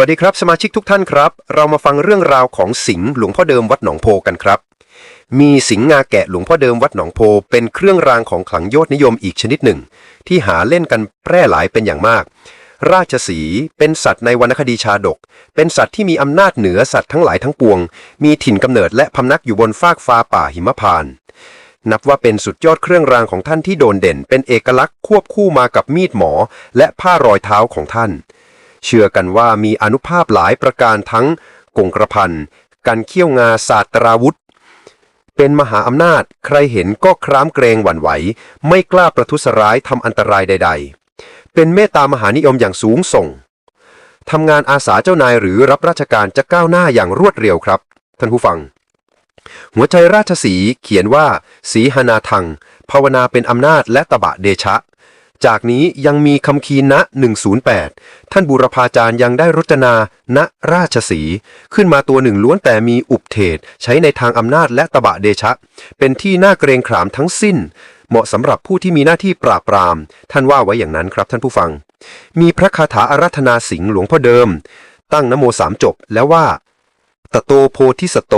วัสดีครับ สมาชิกทุกท่านครับ เรามาฟังเรื่องราวของสิงห์หลวงพ่อเดิมวัดหนองโพกันครับ มีสิงห์งาแกะหลวงพ่อเดิมวัดหนองโพ เป็นเครื่องรางของขลังยอดนิยมอีกชนิดหนึ่ง ที่หาเล่นกันแพร่หลายเป็นอย่างมาก ราชสีเป็นสัตว์ในวรรณคดีชาดก เป็นสัตว์ที่มีอำนาจเหนือสัตว์ทั้งหลายทั้งปวง มีถิ่นกำเนิดและพำนักอยู่บนฟากฟ้าป่าหิมพานต์นับว่าเป็นสุดยอดเครื่องรางของท่านที่โดดเด่น เป็นเอกลักษณ์ควบคู่มากับมีดหมอ และผ้ารอยเท้าของท่าน เชื่อกันว่ามีอนุภาพหลายประการทั้งกงกระพันการเขี้ยวงาศาสตราวุธ เป็นมหาอำนาจใครเห็นก็คร้ามเกรงหวั่นไหว ไม่กล้าประทุษร้ายทำอันตรายใด ๆ เป็นเมตตามหานิยมอย่างสูงส่งทำงานอาสาเจ้านายหรือรับราชการจะก้าวหน้าอย่างรวดเร็วครับ ท่านผู้ฟัง หัวใจราชสีเขียนว่า สีหนาทังภาวนาเป็นอำนาจและตบะเดชะ จากนี้ยังมีคำคีณะ 108 ท่านบูรพาจารย์ยังได้รจนา ณ ราชสี ขึ้นมาตัวหนึ่งล้วนแต่มีอุปเทศ ใช้ในทางอำนาจและตบะเดชะ เป็นที่น่าเกรงขามทั้งสิ้น เหมาะสำหรับผู้ที่มีหน้าที่ปราบปราม ท่านว่าไว้อย่างนั้นครับท่านผู้ฟัง มีพระคาถาอารัธนาสิงห์หลวงพ่อเดิม ตั้งนโมสามจบแล้วว่า ตโตโพธิสโต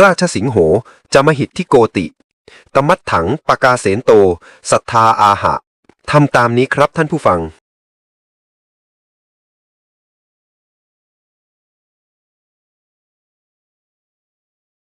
ราชสิงโห จะมหิตที่โกติตมัดถังปากาเสนโตศรัทธาอาหะ ทำตามนี้ครับท่านผู้ฟัง